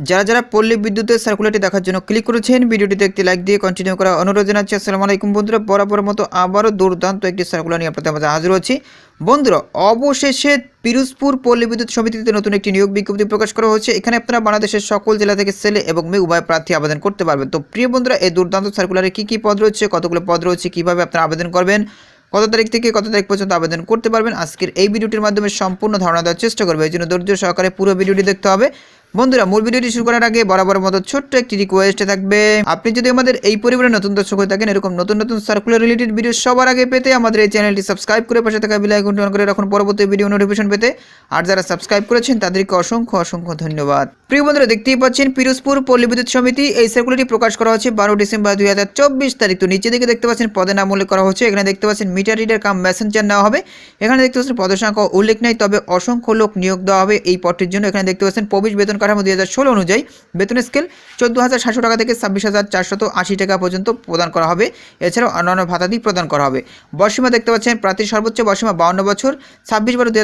যারা যারা পল্লী বিদ্যুতের সার্কুলারটি দেখার জন্য ক্লিক করেছেন, ভিডিওটিতে একটি লাইক দিয়ে কন্টিনিউ করা অনুরোধ জানাচ্ছি। আসসালামু আলাইকুম বন্ধুরা, বরাবর মতো আবারও দুর্দান্ত একটি সার্কুলার নিয়ে আপনাদের মাঝে হাজির হচ্ছি। বন্ধুরা, অবশেষে পিরোজপুর পল্লী বিদ্যুৎ সমিতিতে নতুন একটি নিয়োগ বিজ্ঞপ্তি প্রকাশ করা হয়েছে। এখানে আপনারা বাংলাদেশের সকল জেলা থেকে ছেলে এবং মেয়ে উভয় প্রার্থী আবেদন করতে পারবেন। তো প্রিয় বন্ধুরা, এই দুর্দান্ত সার্কুলারে কী কী পদ রয়েছে, কতগুলো পদ রয়েছে, কীভাবে আপনারা আবেদন করবেন, কত তারিখ থেকে কত তারিখ পর্যন্ত আবেদন করতে পারবেন, আজকের এই ভিডিওটির মাধ্যমে সম্পূর্ণ ধারণা দেওয়ার চেষ্টা করবে। এই জন্য ধৈর্য সহকারে পুরো ভিডিওটি দেখতে হবে। বন্ধুরা, মূল ভিডিওটি শুরু করার আগে বরাবর মতো ছোট্ট একটি রিকোয়েস্ট থাকবে। আপনি যদি আমাদের এই পরিবারে নতুন দর্শক হয়ে থাকেন, এরকম নতুন নতুন সার্কুলার রিলেটেড ভিডিও সবার আগে পেতে আমাদের এই চ্যানেলটি সাবস্ক্রাইব করে পাশে থাকা বেল আইকনটি অন করে রাখুন পরবর্তী ভিডিও নোটিফিকেশন পেতে। আর যারা সাবস্ক্রাইব করেছেন, তাদেরকে অসংখ্য অসংখ্য ধন্যবাদ। প্রিয় বন্ধুরা, দেখতেই পাচ্ছেন পিরোজপুর পল্লী বিদ্যুৎ সমিতি, এই সার্কুলারটি প্রকাশ করা হচ্ছে বারো ডিসেম্বর দুই হাজার চব্বিশ তারিখ। তো নিচে দিকে দেখতে পাচ্ছেন পদের নাম উল্লেখ করা হচ্ছে, এখানে দেখতে পাচ্ছেন মিটার রিডার কাম মেসেঞ্জার নেওয়া হবে। এখানে দেখতে পাচ্ছেন পদের সংখ্যা উল্লেখ নেই, তবে অসংখ্য লোক নিয়োগ দেওয়া হবে এই পদটির জন্য। এখানে দেখতে পাচ্ছেন প্রবেশ বেতন কাঠামো দুই হাজার ষোলো অনুযায়ী বেতন স্কেল চোদ্দ হাজার সাতশো টাকা থেকে ছাব্বিশ হাজার চারশত আশি টাকা পর্যন্ত প্রদান করা হবে। এছাড়াও অন্যান্য ভাতাদি প্রদান করা হবে। বয়সীমা দেখতে পাচ্ছেন, প্রার্থীর সর্বোচ্চ বয়সীমা বাউন্ন বছর, ছাব্বিশ বারো দুই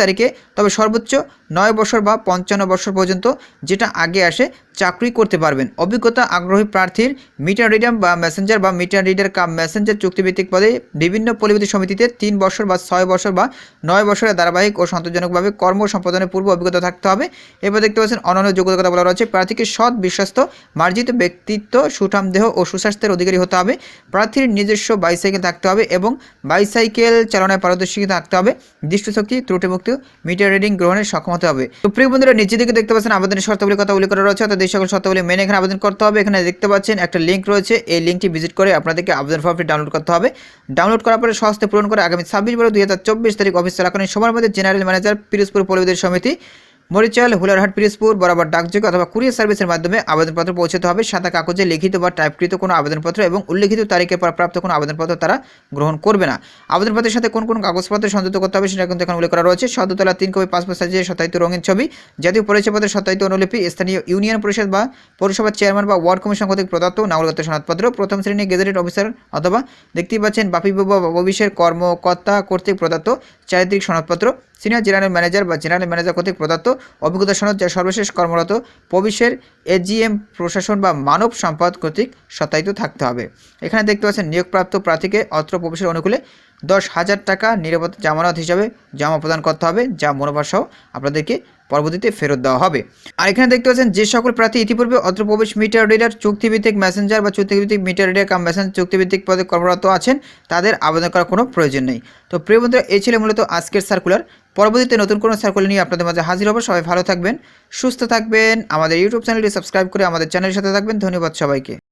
তারিখে, তবে সর্বোচ্চ নয় বছর বা পঞ্চান্ন বছর পর্যন্ত যেটা আগে আসে চাকরি করতে পারবেন। অভিজ্ঞতা, আগ্রহী প্রার্থীর মিটার রিডার বা মেসেঞ্জার বা মিটার রিডার কাম মেসেঞ্জার চুক্তিভিত্তিক পদে বিভিন্ন পরিবেদী সমিতিতে তিন বছর বা ছয় বছর বা নয় বছরের ধারাবাহিক ও সন্তোষজনকভাবে কর্ম সম্পাদনের পূর্ব অভিজ্ঞতা থাকতে হবে। এবার দেখতে পাচ্ছেন অন্যান্য যোগ্যতার কথা বলা রয়েছে। প্রার্থীকে সৎ, বিশ্বস্ত, মার্জিত ব্যক্তিত্ব, সুঠাম দেহ ও সুস্বাস্থ্যের অধিকারী হতে হবে। প্রার্থীর নিজস্ব বাইসাইকেল থাকতে হবে এবং বাইসাইকেল চালনায় পারদর্শিতা থাকতে হবে। দৃষ্টিশক্তি, ত্রুটিমুক্ত, মিটার রিডিং গ্রহণের সক্ষম হতে হবে। তো প্রিয় বন্ধুরা নিচে দিকে দেখতে পাচ্ছেন, আবেদনের শর্তাবলী কথা উল্লেখ করা রয়েছে। অর্থাৎ এই সকল শর্তাবলী মেনে এখানে আবেদন করতে হবে। এখানে দেখতে পাচ্ছেন, একটা লিঙ্ক রয়েছে। এই লিঙ্কটি ভিজিট করে আপনাদেরকে আবেদন ফর্মটি ডাউনলোড করতে হবে। ডাউনলোড করার পরে সহজে পূরণ করে আগামী ছাব্বিশ বারো দুই তারিখ অফিস চলাকালীন সময়ের মধ্যে জেনারেল ম্যানেজার পিরোজপুর পরিবেদের সমিতি মরিচাল হুলারহাট, পিরোজপুর, বরাবর ডাকযোগে অথবা কুরিয়ার সার্ভিসের মাধ্যমে আবেদনপত্র পৌঁছতে হবে। সাদা কাগজে লিখিত বা টাইপকৃত কোনো আবেদনপত্র এবং উল্লেখিত তারিখের পর প্রাপ্ত কোনো আবেদনপত্র তারা গ্রহণ করবে না। আবেদনপত্রের সাথে কোন কোন কাগজপত্র সংযুক্ত করতে হবে সেটা কিন্তু এখন উল্লেখ করা রয়েছে। সদ্যতলা তিন কপি পাসপোর্ট সাইজের সত্যায়িত রঙিন ছবি, জাতীয় পরিচয়পত্রের সত্যায়িত অনুলিপি, স্থানীয় ইউনিয়ন পরিষদ বা পৌরসভার চেয়ারম্যান বা ওয়ার্ড কমিশন কর্তৃক প্রদত্ত নাগরিকত্ব সনদপত্র, প্রথম শ্রেণি গেজেটেড অফিসার অথবা দেখতেই পাচ্ছেন বাপি বাবা অফিসের কর্মকর্তা কর্তৃক প্রদত্ত চারিত্রিক সনদপত্র। সিনিয়র জেনারেল ম্যানেজার বা জেনারেল ম্যানেজার কর্তৃক প্রদত্ত অভিজ্ঞতা সনদ যা সর্বশেষ কর্মরত প্রবেশের এজিএম প্রশাসন বা মানব সম্পদ কর্তৃক সত্যায়িত থাকতে হবে। এখানে দেখতে পাচ্ছেন, নিয়োগপ্রাপ্ত প্রার্থীকে অত্র প্রবেশের অনুকূলে দশ হাজার টাকা নিরাপত্তা জামানত হিসাবে জমা প্রদান করতে হবে, যা মনোভাবসহ আপনাদেরকে পরবর্তীতে ফেরত দেওয়া হবে। আর এখানে দেখতে পাচ্ছেন, যে সকল প্রার্থী ইতিপূর্বে অত্র প্রবেশ মিটার রিডার, চুক্তিভিত্তিক মেসেঞ্জার বা চুক্তিভিত্তিক মিটার রিডার কাম মেসেঞ্জ চুক্তিভিত্তিক পদে কর্মরত আছেন, তাদের আবেদন করার কোনো প্রয়োজন নেই। তো প্রিয় বন্ধুরা, এই ছিল মূলত আজকের সার্কুলার পরবর্তীতে নতুন কোনো সার্কুলার নিয়ে আপনাদের মাঝে হাজির হব। সবাই ভালো থাকবেন, সুস্থ থাকবেন। আমাদের ইউটিউব চ্যানেলটি সাবস্ক্রাইব করে আমাদের চ্যানেলের সাথে থাকবেন। ধন্যবাদ সবাইকে।